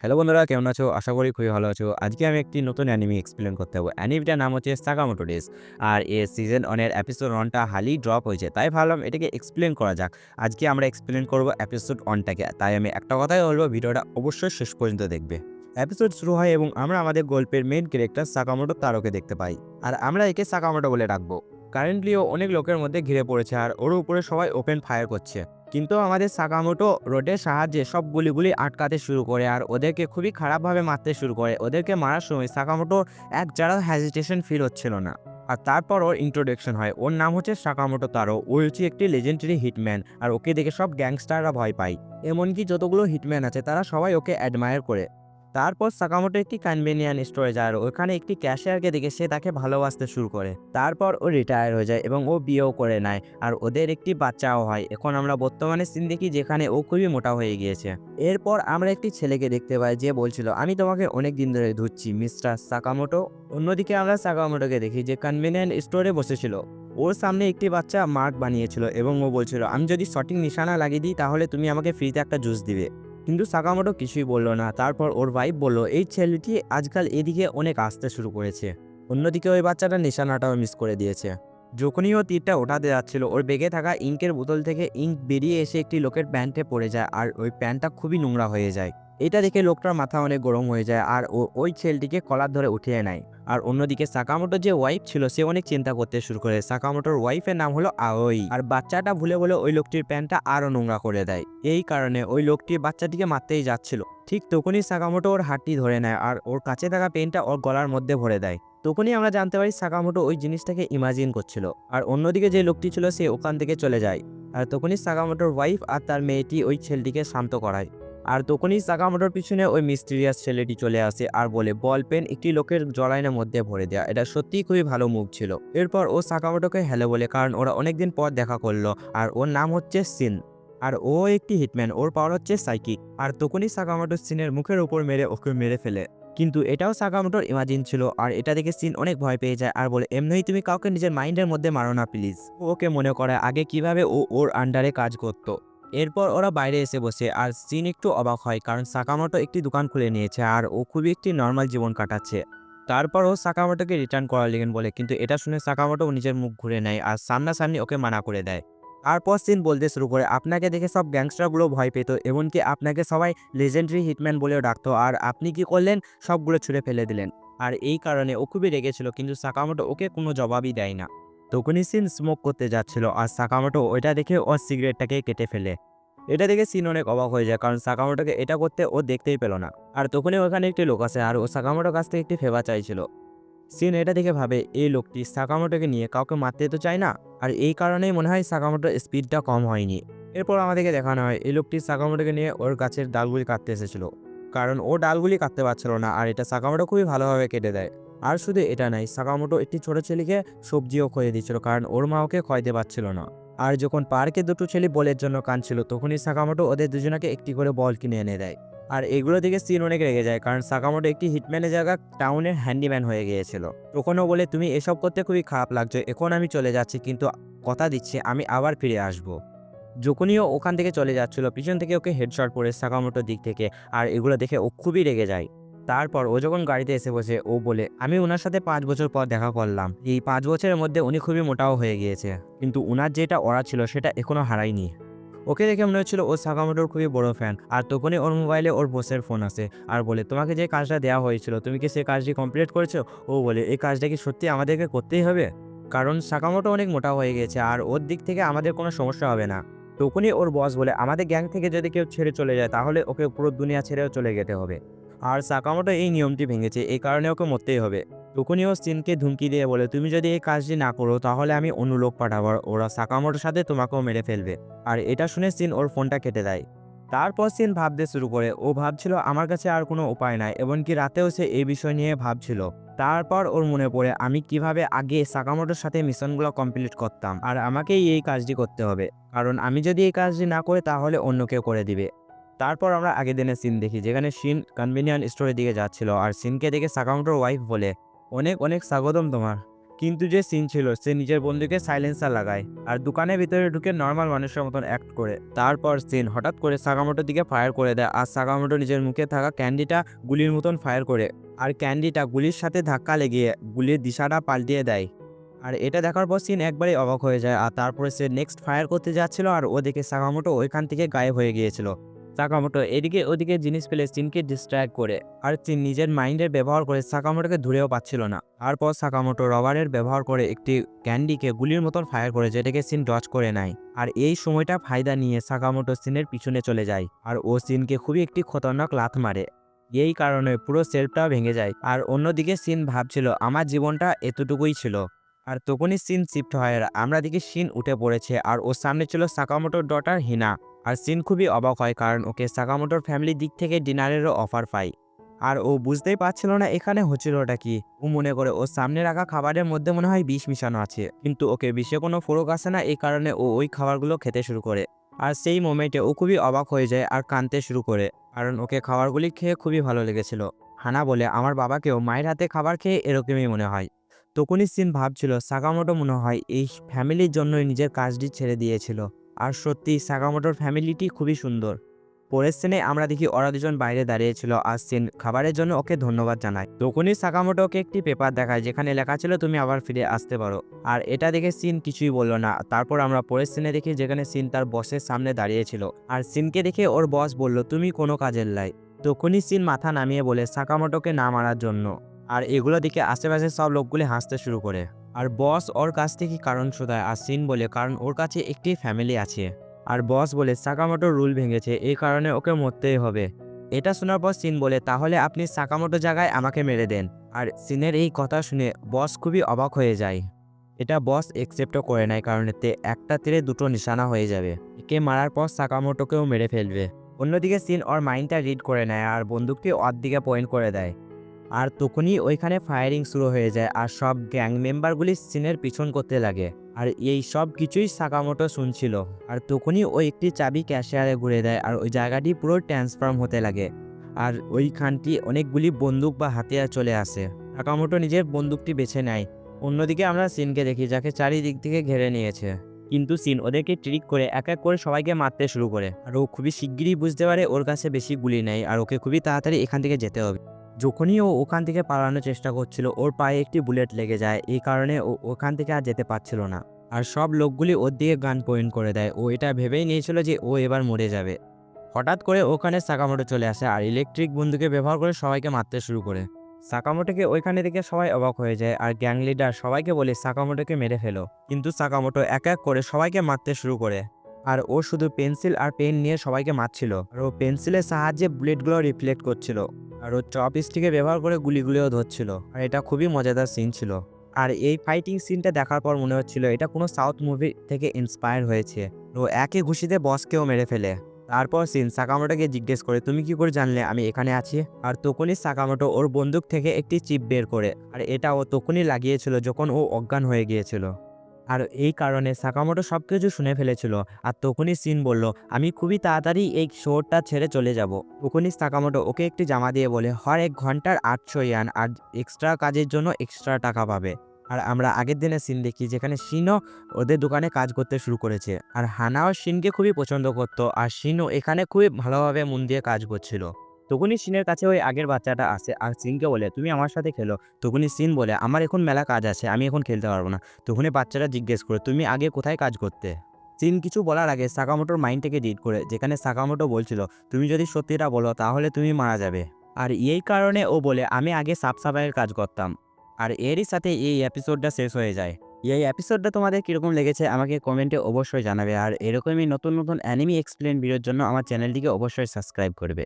Hello বন্ধুরা, কেমন আছো? আশা করি খুবই ভালো আছো। আজকে আমি একটি নতুন অ্যানিমি এক্সপ্লেন করতে হব অ্যানিমিটার নাম হচ্ছে সাকামোটো ডেস আর এর সিজন ওয়ানের এপিসোড ওয়ানটা হালি ড্রপ হয়েছে। তাই ভাবলাম এটাকে এক্সপ্লেন করা যাক। আজকে আমরা এক্সপ্লেন করব এপিসোড ওয়ানটাকে তাই আমি একটা কথাই বলব, ভিডিওটা অবশ্যই শেষ পর্যন্ত দেখবে। এপিসোড শুরু হয় এবং আমরা আমাদের গল্পের মেন ক্যারেক্টার সাকামোটো তারকে দেখতে পাই। আর আমরা একে সাকামোটো বলে রাখব। কারেন্টলিও অনেক লোকের মধ্যে ঘিরে পড়েছে আর ওর উপরে সবাই ওপেন ফায়ার করছে। কিন্তু আমাদের সাকামোটো রোডের সাহায্যে সব গুলিগুলি আটকাতে শুরু করে আর ওদেরকে খুবই খারাপভাবে মারতে শুরু করে। ওদেরকে মারার সময় সাকামোটো এক যারা হ্যাজিটেশন ফিল হচ্ছিল না। আর তারপর ওর ইন্ট্রোডাকশন হয়। ওর নাম হচ্ছে সাকামোটো তারো। ও হচ্ছে একটি লেজেন্ডারি হিটম্যান আর ওকে দেখে সব গ্যাংস্টাররা ভয় পায়। এমনকি যতগুলো হিটম্যান আছে, তারা সবাই ওকে অ্যাডমায়ার করে। তারপর সাকামোটো একটি কনভেনিয়ান স্টোরে যায় আর ওখানে একটি ক্যাশিয়ারকে দেখে সে তাকে ভালোবাসতে শুরু করে। তারপর ও রিটায়ার হয়ে যায় এবং ও বিয়েও করে নেয় আর ওদের একটি বাচ্চাও হয়। এখন আমরা বর্তমানে সিন দেখি যেখানে ও খুবই মোটা হয়ে গিয়েছে। এরপর আমরা একটি ছেলেকে দেখতে পাই যে বলছিল, আমি তোমাকে অনেক দিন ধরে ধুচ্ছি, মিস্টার সাকামোটো। অন্যদিকে আমরা সাকামোটোকে দেখি যে কনভেনিয়েন্ট স্টোরে বসেছিল। ওর সামনে একটি বাচ্চা মার্ক বানিয়েছিল এবং ও বলছিল, আমি যদি সঠিক নিশানা লাগিয়ে দিই তাহলে তুমি আমাকে ফ্রিতে একটা জুস দিবে। কিন্তু সাকামোটো কিছুই বলল না। তারপর ওর ভাই বলল, এই ছেলেটি আজকাল এদিকে অনেক আসতে শুরু করেছে। অন্যদিকে ওই বাচ্চাটা নিশানাটাও মিস করে দিয়েছে। যখনই ও তীরটা ওঠাতে যাচ্ছিল, ওর বেগে থাকা ইঙ্কের বোতল থেকে ইঙ্ক বেরিয়ে এসে একটি লোকের প্যান্টে পড়ে যায় আর ওই প্যান্টটা খুবই নোংরা হয়ে যায়। এটা দেখে লোকটার মাথা অনেক গরম হয়ে যায় আর ও ওই ছেলেটিকে কলার ধরে উঠিয়ে নেয়। আর অন্যদিকে সাকামোটোর যে ওয়াইফ ছিল, সে অনেক চিন্তা করতে শুরু করে। সাকামোটোর ওয়াইফের নাম হলো আওই। আর বাচ্চাটা ভুলে বলে ওই লোকটির প্যান্টটা আরও নোংরা করে দেয়। এই কারণে ওই লোকটি বাচ্চাটিকে মারতেই যাচ্ছিল। ঠিক তখনই সাকামোটো ওর হাতটি ধরে নেয় আর ওর কাছে থাকা পেনটা ওর গলার মধ্যে ভরে দেয়। তখনই আমরা জানতে পারি সাকামোটো ওই জিনিসটাকে ইমাজিন করছিল। আর অন্যদিকে যে লোকটি ছিল, সে ওখান থেকে চলে যায়। আর তখনই সাকামোটোর ওয়াইফ আর তার মেয়েটি ওই ছেলেটিকে শান্ত করায়। আর তখনই সাকামোটোর পিছনে ওই মিস্টিরিয়াস ছেলেটি চলে আসে আর বলে, বল পেন, একটি লোকের জলাইনের মধ্যে ভরে দেওয়া এটা সত্যিই খুবই ভালো মুভ ছিল। এরপর ও সাকামোটোকে হ্যালো বলে, কারণ ওরা অনেকদিন পর দেখা করল আর ওর নাম হচ্ছে সিন। আর ও একটি হিটম্যান, ওর পাওয়ার হচ্ছে সাইকিক আর তখনই সাকামোটো সিনের মুখের উপর মেরে ওকে মেরে ফেলে। কিন্তু এটাও সাকামোটোর ইমাজিন ছিল আর এটা দেখে সিন অনেক ভয় পেয়ে যায় আর বলে, এমনিই তুমি কাউকে নিজের মাইন্ডের মধ্যে মারো না প্লিজ ওকে মনে করে আগে কীভাবে ও ওর আন্ডারে কাজ করতো। এরপর ওরা বাইরে এসে বসে, আর সিন একটু অবাক হয় কারণ সাকামোটো একটি দোকান খুলে নিয়েছে আর ও খুবই একটি নর্মাল জীবন কাটাচ্ছে। তারপর ও সাকামোটোকে রিটার্ন করার লিগেন বলে, কিন্তু এটা শুনে সাকামোটো নিজের মুখ ঘুরে নেয় আর সামনাসামনি ওকে মানা করে দেয়। তারপর সিন বলতে শুরু করে, আপনাকে দেখে সব গ্যাংস্টারগুলো ভয় পেত, এমনকি আপনাকে সবাই লেজেন্ডারি হিটম্যান বলেও ডাকতো, আর আপনি কি করলেন? সবগুলো ছুঁড়ে ফেলে দিলেন। আর এই কারণে ও খুবই রেগেছিল কিন্তু সাকামোটো ওকে কোনো জবাবই দেয় না। তখনই সিন স্মোক করতে যাচ্ছিল আর সাকামোটো ওইটা দেখে ওর সিগারেটটাকে কেটে ফেলে। এটা দেখে সিন অনেক অবাক হয়ে যায় কারণ সাকামোটোকে এটা করতে ও দেখতেই পেল না। আর তখনই ওখানে একটি লোক আসে আর ও সাকামোটোর কাছ থেকে একটি ফেভার চাইছিল। সিন এটা দেখে ভাবে, এই লোকটি সাকামোটোকে নিয়ে কাউকে মারতে তো চায় না? আর এই কারণেই মনে হয় সাকামোটোর স্পিডটা কম হয়নি। এরপর আমাদেরকে দেখানো হয়, এই লোকটি সাকামোটোকে নিয়ে ওর গাছের ডালগুলি কাটতে এসেছিল। কারণ ও ডালগুলি কাটতে পারছিল না আর এটা সাকামোটো খুবই ভালোভাবে কেটে দেয়। আর শুধু এটা নাই, সাকামোটো একটি ছোট ছেলেকে সবজিও খয়ে দিচ্ছিল কারণ ওর মা ওকে খয়তে পারছিল না। আর যখন পার্কে দুটো ছেলে বলের জন্য কাঁদছিল, তখনই সাকামোটো ওদের দুজনকে একটি করে বল কিনে এনে দেয়। আর এগুলো থেকে সিন অনেক রেগে যায়, কারণ সাকামোটো একটি হিটম্যানের জায়গা টাউনের হ্যান্ডিম্যান হয়ে গিয়েছিল। তখনও বলে, তুমি এসব করতে খুবই খারাপ লাগছে, এখন আমি চলে যাচ্ছি, কিন্তু কথা দিচ্ছি, আমি আবার ফিরে আসব। যখনই ওখান থেকে চলে যাচ্ছিল, পিছন থেকে ওকে হেডশট পড়ে সাকামোটোর দিক থেকে, আর এগুলো দেখে ও খুবই রেগে যায়। তারপর ও যখন গাড়িতে এসে বসে, ও বলে, আমি ওনার সাথে পাঁচ বছর পর দেখা করলাম। এই পাঁচ বছরের মধ্যে উনি খুবই মোটাও হয়ে গিয়েছে। কিন্তু ওনার যেটা ওরা ছিল, সেটা এখনও হারায়নি। ওকে দেখে মনে হচ্ছিল, ও সাকামোটোর খুবই বড় ফ্যান আর তখনই ওর মোবাইলে ওর বসের ফোন আসে আর বলে, তোমাকে যে কাজটা দেওয়া হয়েছিল, তুমি কি সেই কাজটি কমপ্লিট করেছ? ও বলে, এই কাজটা কি সত্যি আমাদেরকে করতেই হবে? কারণ সাকামোটো অনেক মোটা হয়ে গেছে আর ওর দিক থেকে আমাদের কোনো সমস্যা হবে না। তখনই ওর বস বলে, আমাদের গ্যাং থেকে যদি কেউ ছেড়ে চলে যায়, তাহলে ওকে পুরো দুনিয়া ছেড়েও চলে যেতে হবে। আর সাকামোটো এই নিয়মটি ভেঙেছে, এই কারণে ওকে মরতেই হবে। তখনই ও সিনকে ধুমকি দিয়ে বলে, তুমি যদি এই কাজটি না করো, তাহলে আমি অন্য লোক পাঠাবো ওরা সাকামোটোর সাথে তোমাকেও মেরে ফেলবে। আর এটা শুনে সিন ওর ফোনটা কেটে দেয়। তারপর সিন ভাবতে শুরু করে, ও ভাবছিল আমার কাছে আর কোনো উপায় নাই, এমনকি রাতেও সে এই বিষয় নিয়ে ভাবছিল। তারপর ওর মনে পড়ে, আমি কীভাবে আগে সাকামোটোর সাথে মিশনগুলো কমপ্লিট করতাম, আর আমাকেই এই কাজটি করতে হবে। কারণ আমি যদি এই কাজটি না করি, তাহলে অন্য কেউ করে দিবে। তারপর আমরা আগের দিনের সিন দেখি, যেখানে সিন কনভেনিয়েন্ট স্টোরের দিকে যাচ্ছিল আর সিনকে দেখে সাকামোটোর ওয়াইফ বলে, অনেক অনেক স্বাগতম তোমার। কিন্তু যে সিন ছিল, সে নিজের বন্ধুকে সাইলেন্সার লাগায় আর দোকানের ভিতরে ঢুকে নর্মাল মানুষের মতন অ্যাক্ট করে। তারপর সিন হঠাৎ করে সাকামোটোর দিকে ফায়ার করে দেয় আর সাকামোটো নিজের মুখে থাকা ক্যান্ডিটা গুলির মতন ফায়ার করে আর ক্যান্ডিটা গুলির সাথে ধাক্কা লেগে গুলির দিশাটা পাল্টিয়ে দেয়। আর এটা দেখার পর সিন একবারেই অবাক হয়ে যায় আর তারপরে সে নেক্সট ফায়ার করতে যাচ্ছিল আর ওদিকে সাকামোটো ওইখান থেকে গায়েব হয়ে গিয়েছিল। সাকামোটো এদিকে ওদিকে জিনিস পেলে চিনকে ডিস্ট্র্যাক্ট করে। আর সিন নিজের মাইন্ডের ব্যবহার করে সাকামোটোকে ধরেও পাচ্ছিল না। তারপর সাকামোটো রবারের ব্যবহার করে একটি ক্যান্ডিকে গুলির মতন ফায়ার করে, যেটাকে সিন ডচ করে নেয়। আর এই সময়টা ফায়দা নিয়ে সাকামোটো সিনের পিছনে চলে যায়। আর ও সিনকে খুবই একটি খতরনাক লাথ মারে। এই কারণে পুরো সেলফটাও ভেঙে যায়। আর অন্যদিকে সিন ভাবছিল, আমার জীবনটা এতটুকুই ছিল। আর তখনই সিন শিফট হয় আমরা দেখি সিন উঠে পড়েছে আর ওর সামনে ছিল সাকামোটোর ডটার হিনা। আর সিন খুবই অবাক হয় কারণ ওকে সাকামোটোর ফ্যামিলির দিক থেকে ডিনারেরও অফার পায়। আর ও বুঝতেই পারছিল না এখানে হচ্ছিলটা কি। ও মনে করে ওর সামনে রাখা খাবারের মধ্যে মনে হয় বিষ মিশানো আছে। কিন্তু ওকে বিষে কোনো ফরক আসে না, এই কারণে ও ওই খাবারগুলো খেতে শুরু করে। আর সেই মোমেন্টে ও খুবই অবাক হয়ে যায় আর কাঁদতে শুরু করে। কারণ ওকে খাবারগুলি খেয়ে খুবই ভালো লেগেছিল। হানা বলে, আমার বাবাকেও মায়ের হাতে খাবার খেয়ে এরকমই মনে হয়। তখনই সিন ভাবছিল, সাকামোটো মনে হয় এই ফ্যামিলির জন্যই নিজের কাজটি ছেড়ে দিয়েছিল। আর সত্যি, সাকামোটোর ফ্যামিলিটি খুবই সুন্দর। পরের সিনে আমরা দেখি ওরা দুজন বাইরে দাঁড়িয়েছিল। আর সিন খাবারের জন্য ওকে ধন্যবাদ জানায়। তখনই সাকামোটো ওকে একটি পেপার দেখায়, যেখানে লেখা ছিল, তুমি আবার ফিরে আসতে পারো। আর এটা দেখে সিন কিছুই বলল না। তারপর আমরা পরের সিনে দেখি, যেখানে সিন তার বসের সামনে দাঁড়িয়েছিল। আর সিনকে দেখে ওর বস বলল, তুমি কোনো কাজের লাই। তখনই সিন মাথা নামিয়ে বলে, সাকামোটোকে না মারার জন্য। আর এগুলো দেখে আশেপাশে সব লোকগুলি হাসতে শুরু করে। আর বস ওর কাছ থেকে কারণ শোধায় আর সিন বলে, কারণ ওর কাছে একটি ফ্যামিলি আছে। আর বস বলে সাকামোটো রুল ভেঙেছে, এই কারণে ওকে মরতেই হবে। এটা শোনার পর সিন বলে, তাহলে আপনি সাকামোটো জায়গায় আমাকে মেরে দেন। আর সিনের এই কথা শুনে বস খুবই অবাক হয়ে যায়। এটা বস একসেপ্টও করে নেয় কারণ এতে একটা তীরে দুটো নিশানা হয়ে যাবে। একে মারার পর সাকামোটোকেও মেরে ফেলবে। অন্যদিকে সিন ওর মাইন্ডটা রিড করে নেয় আর বন্দুকটি ওর দিকে পয়েন্ট করে দেয়। আর তখনই ওইখানে ফায়ারিং শুরু হয়ে যায় আর সব গ্যাং মেম্বারগুলি সিনের পিছন করতে লাগে। আর এই সব কিছুই সাকামোটো শুনছিল। আর তখনই ও একটি চাবি ক্যাশিয়ারে ঘুরে দেয় আর ওই জায়গাটি পুরো ট্রান্সফর্ম হতে লাগে। আর ওইখানটি অনেকগুলি বন্দুক বা হাতিয়ার চলে আসে। সাকামোটো নিজের বন্দুকটি বেছে নেয়। অন্যদিকে আমরা সিনকে দেখি, যাকে চারিদিক থেকে ঘেরে নিয়েছে। কিন্তু সিন ওদেরকে ট্রিক করে এক এক করে সবাইকে মারতে শুরু করে। আর ও খুবই শিগগিরই বুঝতে পারে ওর কাছে বেশি গুলি নেই আর ওকে খুবই তাড়াতাড়ি এখান থেকে যেতে হবে। যখনই ও ওখান থেকে পালানোর চেষ্টা করছিল, ওর পায়ে একটি বুলেট লেগে যায়। এই কারণে ও ওখান থেকে আর যেতে পারছিল না। আর সব লোকগুলি ওর দিকে গান পয়েন্ট করে দেয়। ও এটা ভেবেই নিয়েছিল যে ও এবার মরে যাবে। হঠাৎ করে ওখানে সাকামোটো চলে আসে আর ইলেকট্রিক বন্ধুকে ব্যবহার করে সবাইকে মারতে শুরু করে। সাকামোটোকে ওইখানে থেকে সবাই অবাক হয়ে যায় আর গ্যাং লিডার সবাইকে বলে, সাকামোটোকে মেরে ফেলো। কিন্তু সাকামোটো এক এক করে সবাইকে মারতে শুরু করে। আর ও শুধু পেন্সিল আর পেন নিয়ে সবাইকে মারছিল। আর ও পেন্সিলের সাহায্যে বুলেটগুলো রিফ্লেক্ট করছিল। আর ও চপ স্টিকে ব্যবহার করে গুলিগুলিও ধরছিল। আর এটা খুবই মজাদার সিন ছিল। আর এই ফাইটিং সিনটা দেখার পর মনে হচ্ছিল এটা কোনো সাউথ মুভি থেকে ইন্সপায়ার হয়েছে। ও একই ঘুষিতে বসকেও মেরে ফেলে। তারপর সিন সাকামোটোকে জিজ্ঞেস করে, তুমি কি করে জানলে আমি এখানে আছি? আর তখনই সাকামোটো ওর বন্দুক থেকে একটি চিপ বের করে। আর এটা ও তখনই লাগিয়েছিল যখন ও অজ্ঞান হয়ে গিয়েছিল। আর এই কারণে সাকামোটো সব কিছু শুনে ফেলেছিল। আর তখনই সিন বলল, আমি খুবই তাড়াতাড়ি এই শোরটা ছেড়ে চলে যাব। তখনই সাকামোটো ওকে একটি জামা দিয়ে বলে, হর এক ঘণ্টার আটশো ইয়ান, আর এক্সট্রা কাজের জন্য এক্সট্রা টাকা পাবে। আর আমরা আগের দিনে সিন দেখি, যেখানে শিনও ওদের দোকানে কাজ করতে শুরু করেছে। আর হানাও শিনকে খুবই পছন্দ করতো, আর শিনও এখানে খুবই ভালোভাবে মন দিয়ে কাজ করছিল। তখনই সিনের কাছে ওই আগের বাচ্চাটা আসে আর সিনকে বলে, তুমি আমার সাথে খেলো। তখনই সিন বলে, আমার এখন মেলা কাজ আছে, আমি এখন খেলতে পারব না। তখনই বাচ্চাটা জিজ্ঞেস করে, তুমি আগে কোথায় কাজ করতে? সিন কিছু বলার আগে সাকামোটোর মাইন্ডটাকে ডিট করে, যেখানে সাকামোটো বলছিল, তুমি যদি সত্যিটা বলো, তাহলে তুমি মারা যাবে। আর এই কারণে ও বলে, আমি আগে সাফ সাফাইয়ের কাজ করতাম। আর এরই সাথে এই এপিসোডটা শেষ হয়ে যায়। এই এপিসোডটা তোমাদের কীরকম লেগেছে আমাকে কমেন্টে অবশ্যই জানাবে। আর এরকমই নতুন নতুন অ্যানিমি এক্সপ্লেন ভিডিওর জন্য আমার চ্যানেলটিকে অবশ্যই সাবস্ক্রাইব করবে।